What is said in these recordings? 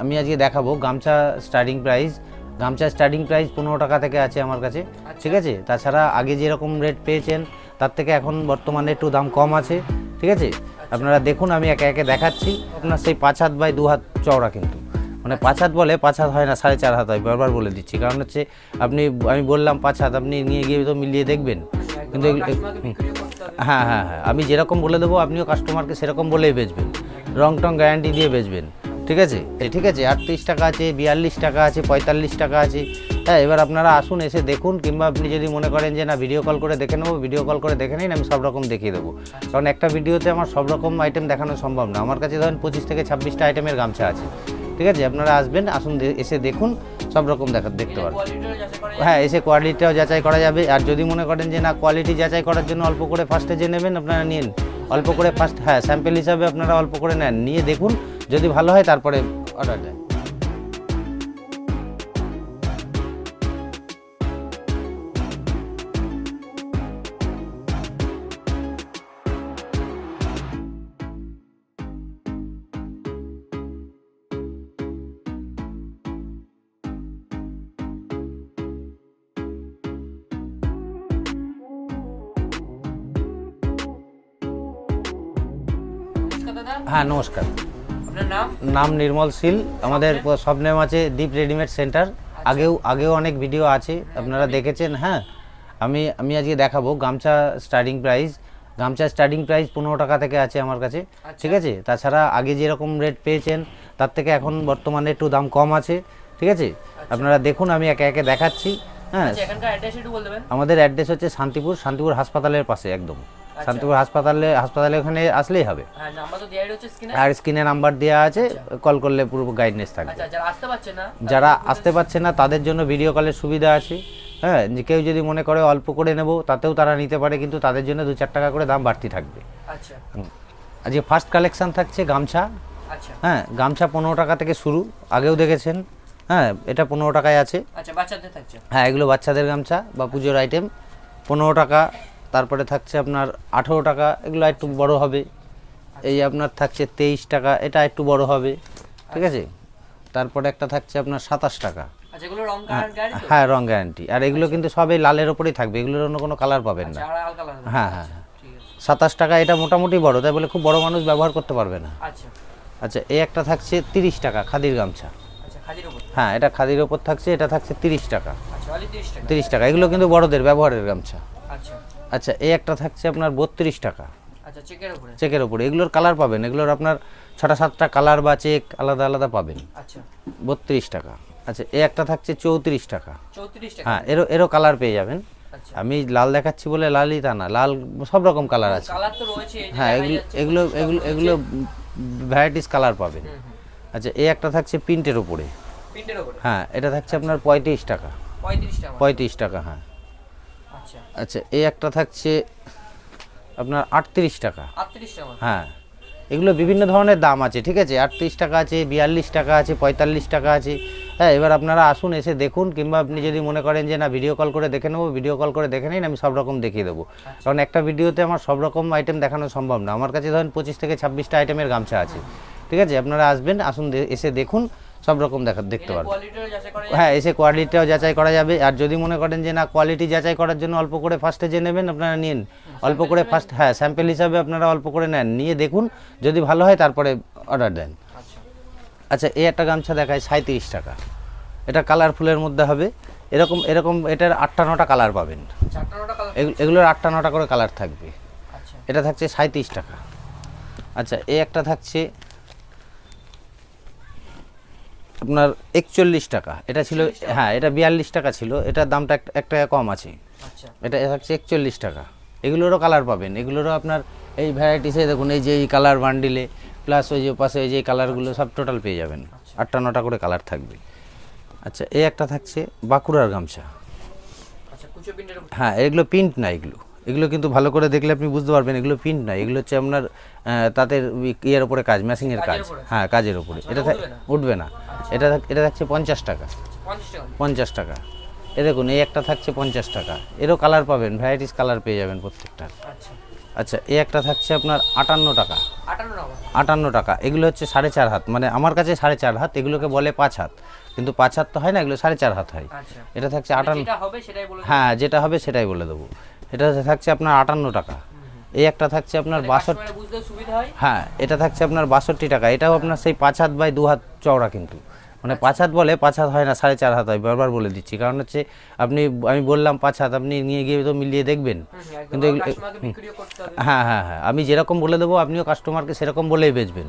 আমি আজকে দেখাবো গামছা স্টার্টিং প্রাইস গামছা স্টার্টিং প্রাইস পনেরো টাকা থেকে আছে আমার কাছে ঠিক আছে? তাছাড়া আগে যেরকম রেট পেয়েছেন তার থেকে এখন বর্তমানে একটু দাম কম আছে ঠিক আছে? আপনারা দেখুন আমি একে একে দেখাচ্ছি। আপনার সেই পাঁচ হাত বাই দু হাত চওড়া কিন্তু। মানে পাঁচ হাত বলে পাঁচ হাত হয় না সাড়ে চার হাত হয় বারবার বলে দিচ্ছি। কারণ হচ্ছে আপনি আমি বললাম পাঁচ হাত আপনি নিয়ে গিয়ে তো মিলিয়ে দেখবেন। কিন্তু হ্যাঁ হ্যাঁ হ্যাঁ। আমি যেরকম বলে দেবো আপনিও কাস্টমারকে সেরকম বলেই বেচবেন। রং টং গ্যারান্টি দিয়ে বেচবেন। ঠিক আছে? এই ঠিক আছে, আটত্রিশ টাকা আছে, বিয়াল্লিশ টাকা আছে, পঁয়তাল্লিশ টাকা আছে। হ্যাঁ এবার আপনারা আসুন, এসে দেখুন, কিংবা আপনি যদি মনে করেন যে না ভিডিও কল করে দেখে নেব ভিডিও কল করে দেখে নিন, আমি সব রকম দেখিয়ে দেবো। কারণ একটা ভিডিওতে আমার সব রকম আইটেম দেখানো সম্ভব না। আমার কাছে ধরেন পঁচিশ থেকে ছাব্বিশটা আইটেমের গামছা আছে। ঠিক আছে? আপনারা আসবেন, আসুন এসে দেখুন, সব রকম দেখা, দেখতে পারবেন। হ্যাঁ এসে কোয়ালিটিটাও যাচাই করা যাবে। আর যদি মনে করেন যে না কোয়ালিটি যাচাই করার জন্য অল্প করে ফার্স্টে যে নেবেন, আপনারা নিন। অল্প করে ফার্স্ট হ্যাঁ স্যাম্পেল হিসাবে আপনারা অল্প করে নেন। নিয়ে দেখুন যদি ভালো হয় তারপরে অর্ডার দেন নমস্কার দাদা। হ্যাঁ নমস্কার। আপনার নাম? নাম নির্মল শীল। আমাদের সব নেম আছে দীপ রেডিমেড সেন্টার আগেও আগেও অনেক ভিডিও আছে। আপনারা দেখেছেন হ্যাঁ। আমি আমি আজকে দেখাবো গামছা স্টার্টিং প্রাইস গামছা স্টার্টিং প্রাইস পনেরো টাকা থেকে আছে আমার কাছে। ঠিক আছে? তাছাড়া আগে যেরকম রেট পেয়েছেন তার থেকে এখন বর্তমানে একটু দাম কম আছে। ঠিক আছে? আপনারা দেখুন আমি একে একে দেখাচ্ছি। হ্যাঁ। আচ্ছা আমাদের অ্যাড্রেস হচ্ছে শান্তিপুর শান্তিপুর হাসপাতালের পাশে একদম। শান্তিপুর হাসপাতালে হাসপাতালে ওখানে আসলেই হবে। হ্যাঁ আর স্ক্রিনে নাম্বার দেওয়া আছে কল করলে পুরো গাইডনেস থাকবে। আচ্ছা যারা আসতে পারছে না তাদের জন্য ভিডিও কলের সুবিধা আছে। হ্যাঁ যে কেউ যদি মনে করে অল্প করে নেব তাতেও তারা নিতে পারে কিন্তু তাদের জন্য দু চার টাকা করে দাম বাড়তি থাকবে। আচ্ছা। আজকে ফার্স্ট কালেকশন থাকছে গামছা। আচ্ছা। হ্যাঁ গামছা পনেরো টাকা থেকে শুরু আগেও দেখেছেন। হ্যাঁ এটা পনেরো টাকায় আছে। আচ্ছা হ্যাঁ এগুলো বাচ্চাদের গামছা বা পুজোর আইটেম পনেরো টাকা তারপরে থাকছে আপনার আঠেরো টাকা এগুলো একটু বড় হবে। এই আপনার থাকছে তেইশ টাকা এটা একটু বড় হবে ঠিক আছে? তারপরে একটা থাকছে আপনার সাতাশ টাকা। আচ্ছা হ্যাঁ রং গ্যারান্টি আর এগুলো কিন্তু সবই লালের ওপরেই থাকবে এগুলোর অন্য কোনো কালার পাবেন না। আচ্ছা হ্যাঁ হ্যাঁ হ্যাঁ। সাতাশ টাকা এটা মোটামুটি বড় তাই বলে খুব বড় মানুষ ব্যবহার করতে পারবে না। আচ্ছা। আচ্ছা এই একটা থাকছে তিরিশ টাকা খাদির গামছা। আচ্ছা হ্যাঁ এটা খাদির ওপর থাকছে এটা থাকছে তিরিশ টাকা। আচ্ছা অলি 30 টাকা। তিরিশ টাকা এগুলো কিন্তু বড়দের ব্যবহারের গামছা। আচ্ছা। আচ্ছা এই একটা থাকছে আপনার বত্রিশ টাকা। আচ্ছা চেকের উপরে। চেকের এগুলোর কালার পাবেন। এগুলোর আপনার ছটা সাতটা কালার বা চেক আলাদা আলাদা পাবেন। আচ্ছা। বত্রিশ টাকা। আচ্ছা এই একটা থাকছে চৌত্রিশ টাকা। 34 টাকা। হ্যাঁ এরও এরও কালার পেয়ে যাবেন। আচ্ছা। আমি লাল দেখাচ্ছি বলে লালই তা না। লাল সব রকম কালার আছে। হ্যাঁ এগুলো এগুলো এগুলো ভ্যারাইটিস কালার পাবেন। আচ্ছা এই একটা থাকছে প্রিন্টের উপরে। হ্যাঁ এটা থাকছে আপনার পঁয়ত্রিশ টাকা। পঁয়ত্রিশ টাকা হ্যাঁ। আচ্ছা। আচ্ছা এই একটা থাকছে আপনার আটত্রিশ টাকা। 38 টাকা হ্যাঁ এগুলো বিভিন্ন ধরনের দাম আছে ঠিক আছে? আটত্রিশ টাকা আছে বিয়াল্লিশ টাকা আছে পঁয়তাল্লিশ টাকা আছে। হ্যাঁ এবার আপনারা আসুন এসে দেখুন কিংবা আপনি যদি মনে করেন যে না ভিডিও কল করে দেখে নেব ভিডিও কল করে দেখে নিন আমি সব রকম দেখিয়ে দেবো। কারণ একটা ভিডিওতে আমার সব রকম আইটেম দেখানো সম্ভব না। আমার কাছে ধরেন পঁচিশ থেকে ছাব্বিশটা আইটেমের গামছা আছে। ঠিক আছে? আপনারা আসবেন আসুন এসে দেখুন। সব রকম দেখা দেখতে পারবেন হ্যাঁ এসে কোয়ালিটিটাও যাচাই করা যাবে। আর যদি মনে করেন যে না কোয়ালিটি যাচাই করার জন্য অল্প করে ফার্স্টে যে নেবেন আপনারা নিন। অল্প করে ফার্স্ট হ্যাঁ স্যাম্পেল হিসাবে আপনারা অল্প করে নেন। নিয়ে দেখুন যদি ভালো হয় তারপরে অর্ডার দেন। আচ্ছা। আচ্ছা এই একটা গামছা দেখায় সাঁত্রিশ টাকা। এটা কালারফুলের মধ্যে হবে। এরকম এরকম এটার আটটা নটা কালার পাবেন। এগুলো- এগুলোর আটটা নটা করে কালার থাকবে। আচ্ছা। এটা থাকছে সাঁত্রিশ টাকা। আচ্ছা এই একটা থাকছে আপনার একচল্লিশ টাকা। এটা ছিল হ্যাঁ এটা বিয়াল্লিশ টাকা ছিল। এটার দামটা এক- টাকা কম আছে। আচ্ছা। এটা থাকছে একচল্লিশ টাকা। এগুলোরও কালার পাবেন। এগুলোরও আপনার এই ভ্যারাইটিসে দেখুন এই যে এই কালার বান্ডিলে প্লাস ওই যে পাশে এই যে কালারগুলো সব টোটাল পেয়ে যাবেন। আটটা নটা করে কালার থাকবে। আচ্ছা এই একটা থাকছে বাঁকুড়ার গামছা। আচ্ছা হ্যাঁ এগুলো প্রিন্ট না এগুলো। এগুলো কিন্তু ভালো করে দেখলে আপনি বুঝতে পারবেন এগুলো প্রিন্ট না এগুলো হচ্ছে আপনার তাদের ইয়ের ওপরে কাজ ম্যাচিংয়ের কাজ। হ্যাঁ কাজের ওপরে এটা থাক- উঠবে না? এটা এটা থাকছে পঞ্চাশ টাকা। 50 টাকা। পঞ্চাশ টাকা। এ দেখুন এই একটা থাকছে পঞ্চাশ টাকা। এরও কালার পাবেন ভ্যারাইটিস কালার পেয়ে যাবেন প্রত্যেকটার আচ্ছা। আচ্ছা এই একটা থাকছে আপনার আটান্ন টাকা। আটান্ন টাকা। এগুলো হচ্ছে সাড়ে চার হাত। মানে আমার কাছে সাড়ে চার হাত এগুলোকে বলে পাঁচ হাত। কিন্তু পাঁচ হাত তো হয় না এগুলো সাড়ে চার হাত হয়। আচ্ছা। এটা থাকছে মানে আটান্ন হ্যাঁ যেটা হবে সেটাই বলে দেবো। এটা থাকছে আপনার আটান্ন টাকা। এই একটা থাকছে আপনার বাষট্টি বুঝতে সুবিধা হয়? এটা থাকছে আপনার বাষট্টি টাকা। এটাও আপনার সেই পাঁচ হাত বাই দু হাত চওড়া কিন্তু। মানে পাঁচ হাত বলে পাঁচ হাত হয় না সাড়ে চার হাত হয় বারবার বলে দিচ্ছি। কারণ হচ্ছে আপনি আমি বললাম পাঁচ হাত আপনি নিয়ে গিয়ে তো মিলিয়ে দেখবেন। কিন্তু হ্যাঁ হ্যাঁ হ্যাঁ। আমি যেরকম বলে দেবো আপনিও কাস্টমারকে সেরকম বলেই বেচবেন।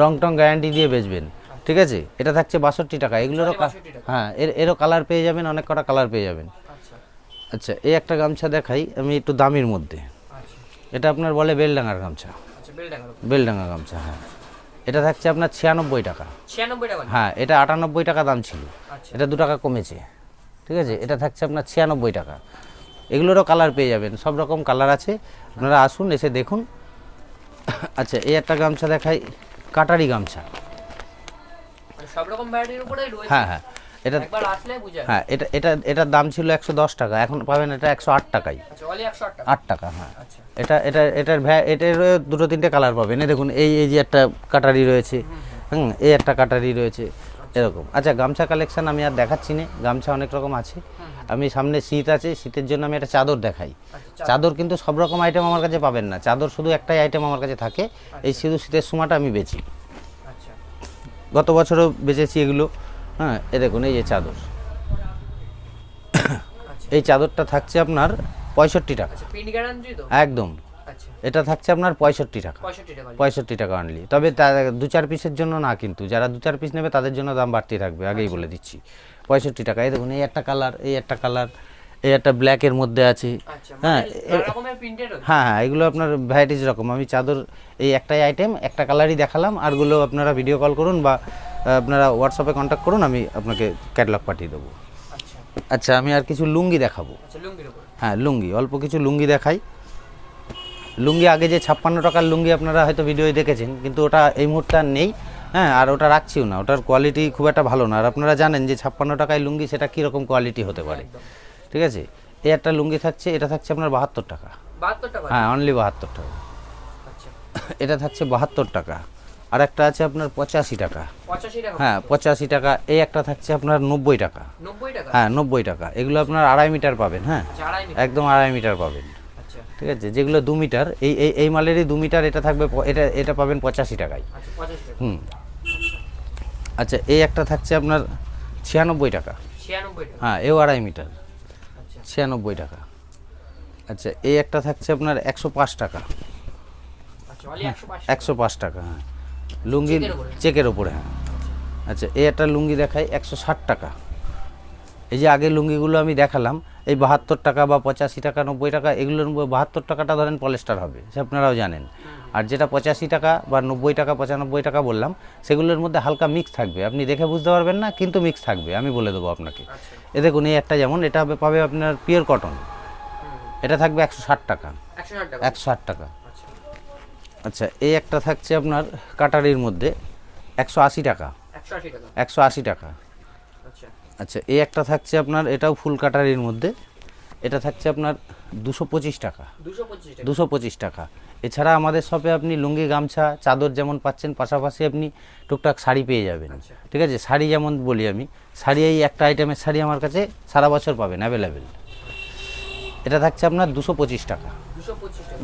রং টং গ্যারান্টি দিয়ে বেচবেন। ঠিক আছে? এটা থাকছে বাষট্টি টাকা। এগুলোরও হ্যাঁ এর এরও কালার পেয়ে যাবেন অনেক কটা কালার পেয়ে যাবেন। আচ্ছা এই একটা গামছা দেখাই আমি একটু দামির মধ্যে। এটা আপনার বলে বেলডাঙ্গার গামছা। আচ্ছা বেলডাঙ্গার বেলডাঙ্গা গামছা হ্যাঁ। এটা থাকছে আপনার ছিয়ানব্বই টাকা। ছিয়ানব্বই টাকা। হ্যাঁ এটা আটানব্বই টাকা দাম ছিল। আচ্ছা। এটা দু টাকা কমেছে। ঠিক আছে? এটা থাকছে আপনার ছিয়ানব্বই টাকা। এগুলোরও কালার পেয়ে যাবেন সব রকম কালার আছে। আপনারা আসুন এসে দেখুন। আচ্ছা এই একটা গামছা দেখাই কাটারি গামছা। মানে সব রকম ভ্যারাইটির উপরে হ্যাঁ হ্যাঁ। এটা একবার আসলে বুঝা হ্যাঁ এটা এটা এটার দাম ছিল একশো দশ টাকা এখন পাবেন এটা একশো আট টাকাই। আচ্ছা আট টাকা? হ্যাঁ। আচ্ছা। এটা এটা এটার ভ্যা এটার দুটো তিনটে কালার পাবেন। এই দেখুন এই এই যে একটা কাটারি রয়েছে হুম এই একটা কাটারি রয়েছে এরকম। আচ্ছা গামছা কালেকশন আমি আর দেখাচ্ছি না। গামছা অনেক রকম আছে। আমি সামনে শীত আছে শীতের জন্য আমি একটা চাদর দেখাই। আচ্ছা চাদর। কিন্তু সব রকম আইটেম আমার কাছে পাবেন না। চাদর শুধু একটাই আইটেম আমার কাছে থাকে। এই শুধু শীতের সময়টা আমি বেচি। আচ্ছা। গত বছরও বেচেছি এগুলো। হ্যাঁ এ দেখুন এই যে চাদর। আচ্ছা এই চাদরটা থাকছে আপনার পঁয়ষট্টি টাকা। আচ্ছা একদম। আচ্ছা। এটা থাকছে আপনার পঁয়ষট্টি টাকা। পঁয়ষট্টি টাকা অনলি তবে দু চার পিসের জন্য না কিন্তু যারা দু চার পিস নেবে তাদের জন্য দাম বাড়তি থাকবে আগেই বলে দিচ্ছি। পঁয়ষট্টি টাকা। এই দেখুন এই একটা কালার এই একটা কালার এই একটা ব্ল্যাকের মধ্যে আছে। আচ্ছা হ্যাঁ মানে প্রিন্টেড হ্যাঁ হ্যাঁ এগুলো আপনার ভ্যারাইটিস রকম। আমি চাদর এই একটাই আইটেম একটা কালারই দেখালাম আরগুলো আপনারা ভিডিও কল করুন বা আপনারা হোয়াটসঅ্যাপে কন্ট্যাক্ট করুন আমি আপনাকে ক্যাটালগ পাঠিয়ে দেবো। আচ্ছা। আচ্ছা আমি আর কিছু লুঙ্গি দেখাবো। আচ্ছা হ্যাঁ লুঙ্গি অল্প কিছু লুঙ্গি দেখাই। লুঙ্গি আগে যে ছাপ্পান্ন টাকার লুঙ্গি আপনারা হয়তো ভিডিওয় দেখেছেন কিন্তু ওটা এই মুহূর্তে আর নেই। হ্যাঁ আর ওটা রাখছিও না ওটার কোয়ালিটি খুব একটা ভালো না। আর আপনারা জানেন যে ছাপ্পান্ন টাকায় লুঙ্গি সেটা কীরকম কোয়ালিটি হতে পারে। ঠিক আছে? এই একটা লুঙ্গি থাকছে এটা থাকছে আপনার বাহাত্তর টাকা। হ্যাঁ অনলি বাহাত্তর টাকা। আচ্ছা। এটা থাকছে বাহাত্তর টাকা। আর একটা আছে আপনার পঁচাশি টাকা। হ্যাঁ পঁচাশি টাকা এই একটা থাকছে আপনার নব্বই টাকা। হ্যাঁ নব্বই টাকা। এগুলো আপনার আড়াই মিটার পাবেন হ্যাঁ? আচ্ছা, একদম আড়াই মিটার পাবেন। আচ্ছা। ঠিক আছে যেগুলো দু মিটার এই এই এই মালেরই দু মিটার এটা থাকবে এটা এটা পাবেন পঁচাশি টাকায়। আচ্ছা হুম। আচ্ছা এই একটা থাকছে আপনার ছিয়ানব্বই টাকা। হ্যাঁ এও আড়াই মিটার। ছিয়ানব্বই টাকা। আচ্ছা এই একটা থাকছে আপনার একশো পাঁচ টাকা। একশো পাঁচ টাকা হ্যাঁ। লুঙ্গি চেকের ওপরে? হ্যাঁ। আচ্ছা এই একটা লুঙ্গি দেখাই একশো ষাট টাকা। এই যে আগে লুঙ্গিগুলো আমি দেখালাম এই বাহাত্তর টাকা বা পঁচাশি টাকা নব্বই টাকা এগুলোর বাহাত্তর টাকাটা ধরেন পলেস্টার হবে সে আপনারাও জানেন। আর যেটা পঁচাশি টাকা বা নব্বই টাকা পঁচানব্বই টাকা বললাম সেগুলোর মধ্যে হালকা মিক্স থাকবে। আপনি দেখে বুঝতে পারবেন না কিন্তু মিক্স থাকবে আমি বলে দেবো আপনাকে। আচ্ছা। এ দেখুন এই একটা যেমন এটা পাবে আপনার পিওর কটন এটা থাকবে একশো ষাট টাকা। একশো ষাট টাকা। একশো ষাট টাকা। আচ্ছা এই একটা থাকছে আপনার কাটারির মধ্যে একশো আশি টাকা। একশো আশি টাকা। আচ্ছা। আচ্ছা এই একটা থাকছে আপনার এটাও ফুল কাটারির মধ্যে এটা থাকছে আপনার দুশো পঁচিশ টাকা। দুশো পঁচিশ টাকা। এছাড়া আমাদের শপে আপনি লুঙ্গি গামছা চাদর যেমন পাচ্ছেন পাশাপাশি আপনি টুকটাক শাড়ি পেয়ে যাবেন। আচ্ছা। ঠিক আছে? শাড়ি যেমন বলি আমি শাড়ি এই একটা আইটেমের শাড়ি আমার কাছে সারা বছর পাবেন অ্যাভেলেবেল এটা থাকছে আপনার দুশো পঁচিশ টাকা।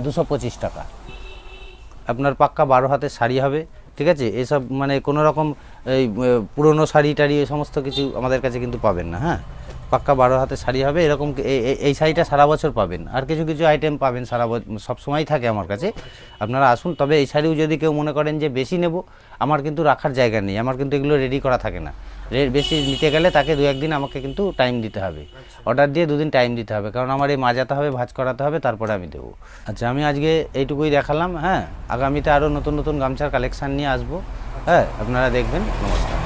দুশো পঁচিশ টাকা। আপনার পাক্কা বারো হাতের শাড়ি হবে, ঠিক আছে? এসব মানে কোনো রকম এই পুরনো শাড়ি টাড়ি এই সমস্ত কিছু আমাদের কাছে কিন্তু পাবেন না হ্যাঁ? পাক্কা বারো হাতে শাড়ি হবে, এরকম এই- শাড়িটা সারা বছর পাবেন। আর কিছু কিছু আইটেম পাবেন সারা সব সময় থাকে আমার কাছে। আপনারা আসুন, তবে এই শাড়িও যদি কেউ মনে করেন যে বেশি নেব, আমার কিন্তু রাখার জায়গা নেই, আমার কিন্তু এগুলো রেডি করা থাকে না। রে- বেশি নিতে গেলে তাকে দু একদিন আমাকে কিন্তু টাইম দিতে হবে। অর্ডার দিয়ে দুদিন টাইম দিতে হবে। কারণ আমার এই মাজাতে হবে ভাজ করাতে হবে তারপরে আমি দেবো। আচ্ছা আমি আজকে এইটুকুই দেখালাম হ্যাঁ? আগামীতে আরও নতুন নতুন গামছার কালেকশান নিয়ে আসব হ্যাঁ? আপনারা দেখবেন নমস্কার।